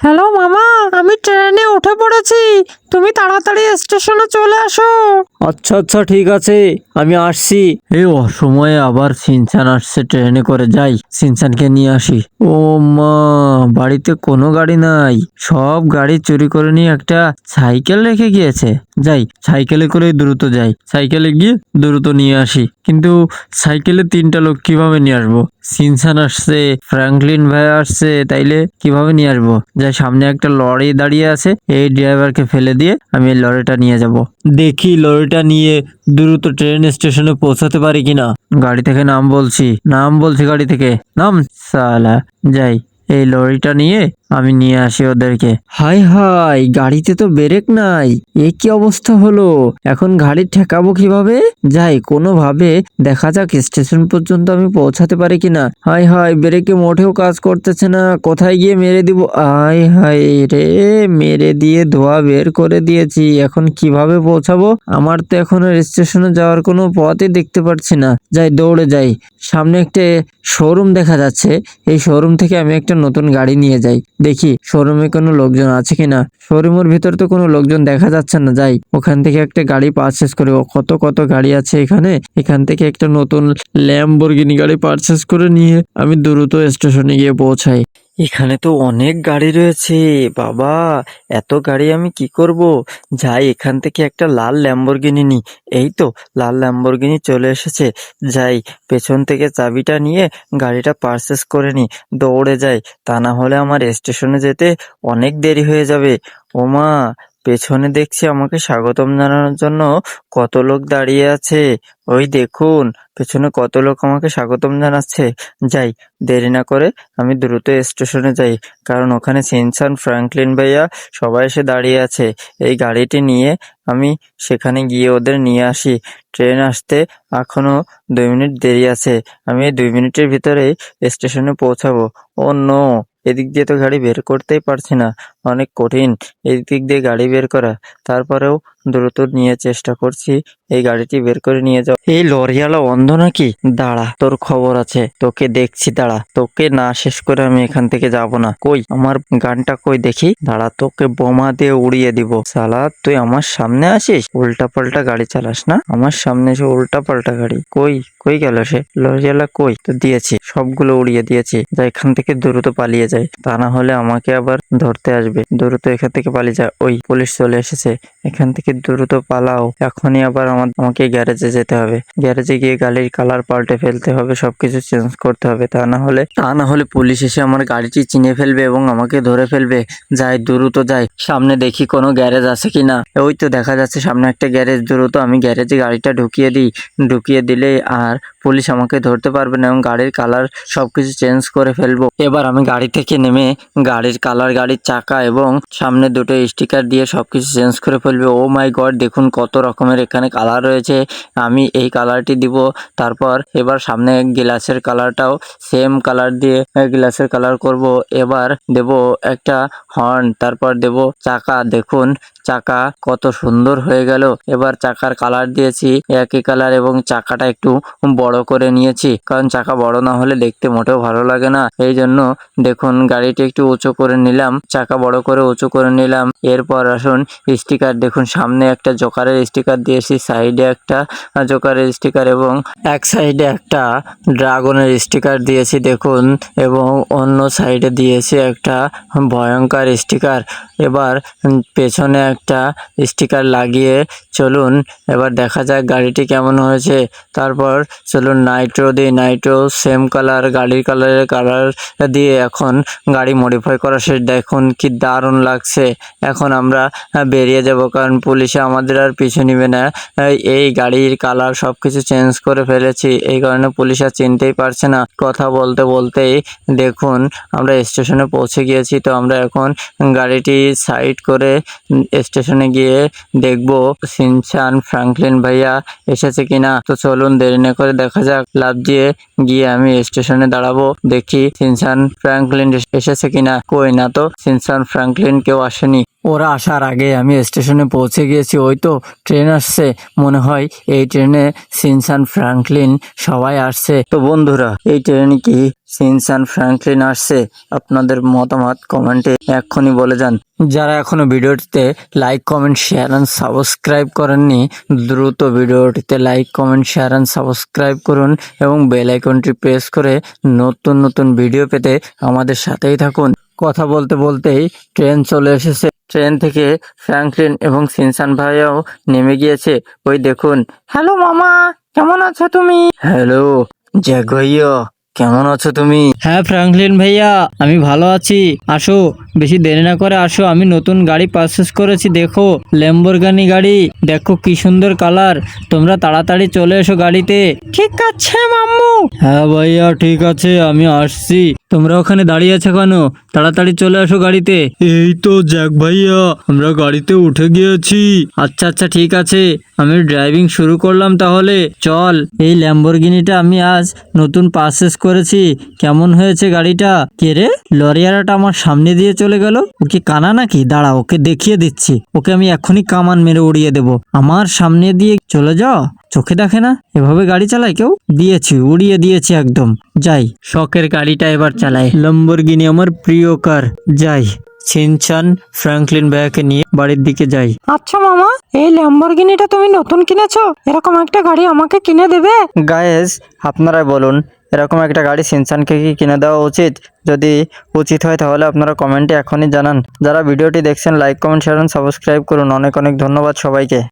Hello মামা আমি ট্রেনে উঠে পড়েছি। তুমি তাড়াতাড়ি স্টেশনে চলে আসো। আচ্ছা আচ্ছা ঠিক আছে। আমি আসছি। এই অসময়ে আবার সিনচান আসছে ট্রেনে করে যাই। সিনচানকে নিয়ে আসি। ও মা বাড়িতে কোনো গাড়ি নাই। সব গাড়ি চুরি করে নিয়ে একটা সাইকেল রেখে গিয়েছে। যাই সাইকেলে করে দ্রুত যাই। সাইকেলে গিয়ে দ্রুত নিয়ে আসি। কিন্তু সাইকেলে তিনটা লোক কীভাবে নিয়ে আসব? সিনসান আসছে ফ্র্যাঙ্কলিন ভাই আসছে, তাইলে কীভাবে নিয়ে আসব? যা সামনে একটা লরি দাঁড়িয়ে আছে, এই ড্রাইভারকে ফেলে দিয়ে আমি এই লরিটা নিয়ে যাব। দেখি লরিটা নিয়ে দ্রুত ট্রেন স্টেশনে পৌঁছাতে পারি কিনা। গাড়ি থেকে নাম বলছি নাম বলছি গাড়ি থেকে। নাম? সালা, যাই, এই লরিটা নিয়ে আমি নিয়ে আসি ওদেরকে। হাই হাই গাড়িতে তো ব্রেক নাই। এ কি অবস্থা হলো? এখন গাড়ি ঠেকাবো কীভাবে? যাই, কোনোভাবে দেখা যাক, স্টেশন পর্যন্ত আমি পৌঁছাতে পারি কিনা। হাই হাই ব্রেকে মোটেও কাজ করতেছে না। কোথায় গিয়ে মেরে দিব? আয় হাই রে, মেরে দিয়ে ধোয়া বের করে দিয়েছি। এখন কীভাবে পৌঁছাবো? আমার তো এখন স্টেশনে যাওয়ার কোনো পথই দেখতে পাচ্ছি না। যাই, দৌড়ে যাই। সামনে একটা শোরুম দেখা যাচ্ছে। এই শোরুম থেকে আমি একটা নতুন গাড়ি নিয়ে যাই। দেখি শোরুমে কোনো লোকজন আছে কিনা। শোরুমের ভিতর তো কোনো লোকজন দেখা যাচ্ছে না, যাই। ওখান থেকে একটা গাড়ি পারচেস করে। কত কত গাড়ি আছে এখানে? এখান থেকে একটা নতুন ল্যাম্বরগিনি গাড়ি পারচেস করে নিয়ে আমি দ্রুত স্টেশনে গিয়ে পৌঁছাই। এখানে তো অনেক গাড়ি রয়েছে। বাবা, এত গাড়ি আমি কি করব? যাই, এখান থেকে একটা লাল ল্যাম্বরগিনি নি। এই তো, লাল ল্যাম্বরগিনি চলে এসেছে। যাই, পেছন থেকে চাবিটা নিয়ে গাড়িটা পারচেস করে নি। দৌড়ে যাই। তা না হলে আমার স্টেশনে যেতে অনেক দেরি হয়ে যাবে। ওমা পেছনে দেখছি আমাকে স্বাগতম জানানোর জন্য কত লোক দাঁড়িয়ে আছে। ওই দেখুন, পেছনে কত লোক আমাকে স্বাগতম জানাচ্ছে। যাই, দেরি না করে আমি দ্রুত স্টেশনে যাই, কারণ ওখানে সিনসান ফ্র্যাঙ্কলিন ভাইয়া সবাই এসে দাঁড়িয়ে আছে। এই গাড়িটি নিয়ে আমি সেখানে গিয়ে ওদের নিয়ে আসি। ট্রেন আসতে এখনও দুই মিনিট দেরি আছে। আমি এই দুই মিনিটের ভিতরেই স্টেশনে পৌঁছাবো। ও নো, এদিক দিয়ে তো গাড়ি বের করতেই পারছি না। অনেক কঠিন। এই দিক দিয়ে গাড়ি বের করা। তারপরেও দ্রুত নিয়ে চেষ্টা করছি। এই গাড়িটি বের করে নিয়ে যাও। এই লরিয়ালা অন্ধ নাকি? দাঁড়া, তোর খবর আছে। তোকে দেখছি, দাঁড়া। তোকে না শেষ করে আমি এখান থেকে যাব না। কই? আমার গানটা কই দেখি? দাঁড়া, তোকে বোমা দিয়ে উড়িয়ে দিব। সালা তুই আমার সামনে আসিস? উল্টা পাল্টা গাড়ি চালাস না? আমার সামনে এসে উল্টা পাল্টা গাড়ি। কই? কই গেল সে? লরিয়ালা কই? তো দিয়েছি। সবগুলো উড়িয়ে দিয়েছি। যা এখান থেকে দ্রুত পালিয়ে যায়। তা না হলে আমাকে আবার ধরতে আসবে। দ্রুত এখান থেকে পালিয়ে যায় ওই পুলিশ চলে এসেছে। এখান থেকে দ্রুত পালাও। এখনই আবার আমাকে গ্যারেজে যেতে হবে। গ্যারেজে গিয়ে গাড়ির কালার পাল্টে ফেলতে হবে, সবকিছু চেঞ্জ করতে হবে। তা না হলে তা না হলে পুলিশ এসে আমার গাড়িটি চিনে ফেলবে এবং আমাকে ধরে ফেলবে। যাই, দ্রুত যাই। সামনে দেখি কোনো গ্যারেজ আছে কিনা। ওই তো দেখা যাচ্ছে সামনে একটা গ্যারেজ। দ্রুত আমি গ্যারেজে গাড়িটা ঢুকিয়ে দিই। ঢুকিয়ে দিলে আর পুলিশ আমাকে ধরতে পারবে না এবং গাড়ির কালার সবকিছু চেঞ্জ করে ফেলব। এবার আমি গাড়ি থেকে নেমে গাড়ির কালার, গাড়ির চাকা এবং সামনে দুটো স্টিকার দিয়ে সবকিছু চেঞ্জ করে ফেলবে। ও মাই গড, দেখুন কত রকমের এখানে কালার রয়েছে। আমি এই কালারটি দিব, তারপর এবার সামনে গ্লাসের কালারটাও সেম কালার দিয়ে গ্লাসের কালার করব। এবার দেব একটা হর্ন, তারপর দেব চাকা। দেখুন, চাকা কত সুন্দর হয়ে গেল। এবার চাকার কালার দিয়েছি, একই কালার এবং চাকাটা একটু বড় করে নিয়েছি। কারণ চাকা বড় না হলে দেখতে মোটেও ভালো লাগে না। এই জন্য দেখুন, গাড়িটি একটু উঁচু করে নিলাম। চাকা বড় করে উঁচু করে নিলাম। এরপর আসুন, স্টিকার দেখুন, সামনে একটা জোকারের স্টিকার দিয়েছি, সাইডে একটা জোকারের স্টিকার এবং এক সাইডে একটা ড্রাগনের স্টিকার দিয়েছি, দেখুন, এবং অন্য সাইডে দিয়েছি একটা ভয়ঙ্কর স্টিকার। এবার পেছনে একটা স্টিকার লাগিয়ে চলুন, এবার দেখা যাক গাড়িটি কেমন হয়েছে। তারপর চলুন নাইট্রো দিই নাইট্রো, সেম কালার, গাড়ির কালারের কালার দিয়ে এখন গাড়ি মডিফাই করা শেষ। দেখুন কি দারুণ লাগছে। এখন আমরা বেরিয়ে যাব কারণ পুলিশে আমাদের আর পিছু নিবে না। এই গাড়ির কালার সব কিছু চেঞ্জ করে ফেলেছি। এই কারণে পুলিশ আর চিনতেই পারছে না। কথা বলতে বলতেই দেখুন আমরা স্টেশনে পৌঁছে গিয়েছি। তো আমরা এখন গাড়িটি সাইড করে স্টেশনে গিয়ে দেখব, সিনচান ফ্রাঙ্কলিন ভাইয়া এসেছে কিনা। তো চলুন দেরি না করে দেখা যাক লাভ দিয়ে গিয়ে আমি স্টেশনে দাঁড়াবো, দেখি সিনসান ফ্রাঙ্কলিন এসেছে কিনা। কই না তো, সিনসান ফ্র্যাঙ্কলিন কেউ আসেনি। ওরা আসার আগে আমি স্টেশনে পৌঁছে গিয়েছি। ওই তো ট্রেন আসছে, মনে হয় এই ট্রেনে সিনসান ফ্র্যাঙ্কলিন সবাই আসছে। তো বন্ধুরা, এই ট্রেনে কি সিনসান ফ্র্যাঙ্কলিন আসছে? আপনাদের মতামত কমেন্টে এক্ষুনি বলে যান। যারা এখনও ভিডিওটিতে like, comment, share and subscribe করেননি, দ্রুত ভিডিওটিতে like, comment, share and subscribe করুন এবং বেল আইকনটি প্রেস করে নতুন নতুন ভিডিও পেতে আমাদের সাথেই থাকুন। কথা বলতে বলতেই ট্রেন চলে এসেছে। ট্রেন থেকে ফ্র্যাঙ্কলিন এবং সিনসান ভাইয়াও নেমে গিয়েছে। ওই দেখুন। হ্যালো মামা কেমন আছো তুমি? হ্যালো জ্যাক ভাইয়া কেমন আছো তুমি? হ্যাঁ ফ্র্যাঙ্কলিন ভাইয়া আমি ভালো আছি। আসো বেশি দেরি না করে আসো। আমি নতুন গাড়ি পারচেস করেছি দেখো। ল্যাম্বরগানি গাড়ি দেখো কি সুন্দর কালার তোমরা তাড়াতাড়ি চলে এসো গাড়িতে। ঠিক আছে মাম্মু। হ্যাঁ ভাইয়া ঠিক আছে আমি আসছি। তোমরা ওখানে দাঁড়িয়ে আছো কেন? তাড়াতাড়ি চলে আসো গাড়িতে। এই তো জ্যাক ভাইয়া আমরা গাড়িতে উঠে গিয়েছি। আচ্ছা আচ্ছা ঠিক আছে। আমি ড্রাইভিং শুরু করলাম তাহলে। চল এই ল্যাম্বরগিনিটা আমি আজ নতুন পারচেস করেছি। কেমন হয়েছে গাড়িটা? কে রে? লরিয়ারাটা আমার সামনে দিয়ে চলে গেল। ওকে কানা নাকি? দাঁড়া ওকে দেখিয়ে দিচ্ছি। ওকে আমি এখনই কামান মেরে উড়িয়ে দেব। আমার সামনে দিয়ে চলে যাও। চোখে দেখে না? এভাবে গাড়ি চালায় কেউ? দিয়েছি উড়িয়ে দিয়েছি একদম। যাই। শখের গাড়িটা এবার চালাই লম্বরগিনি আমার প্রিয় কার যাই। ছিনছান ফ্র্যাঙ্কলিন ব্যাগকে নিয়ে বাড়ির দিকে যাই। আচ্ছা মামা এই ল্যাম্বরগিনিটা তুমি নতুন কিনেছো? এরকম একটা গাড়ি আমাকে কিনে দেবে? গায়েস আপনারাই বলুন এরকম একটা গাড়ি সিনসানকে কি কিনে দেওয়া উচিত? যদি উচিত হয় তাহলে আপনারা কমেন্টে এখনই জানান। যারা ভিডিওটি দেখছেন লাইক কমেন্ট শেয়ার সাবস্ক্রাইব করুন। অনেক অনেক ধন্যবাদ সবাইকে।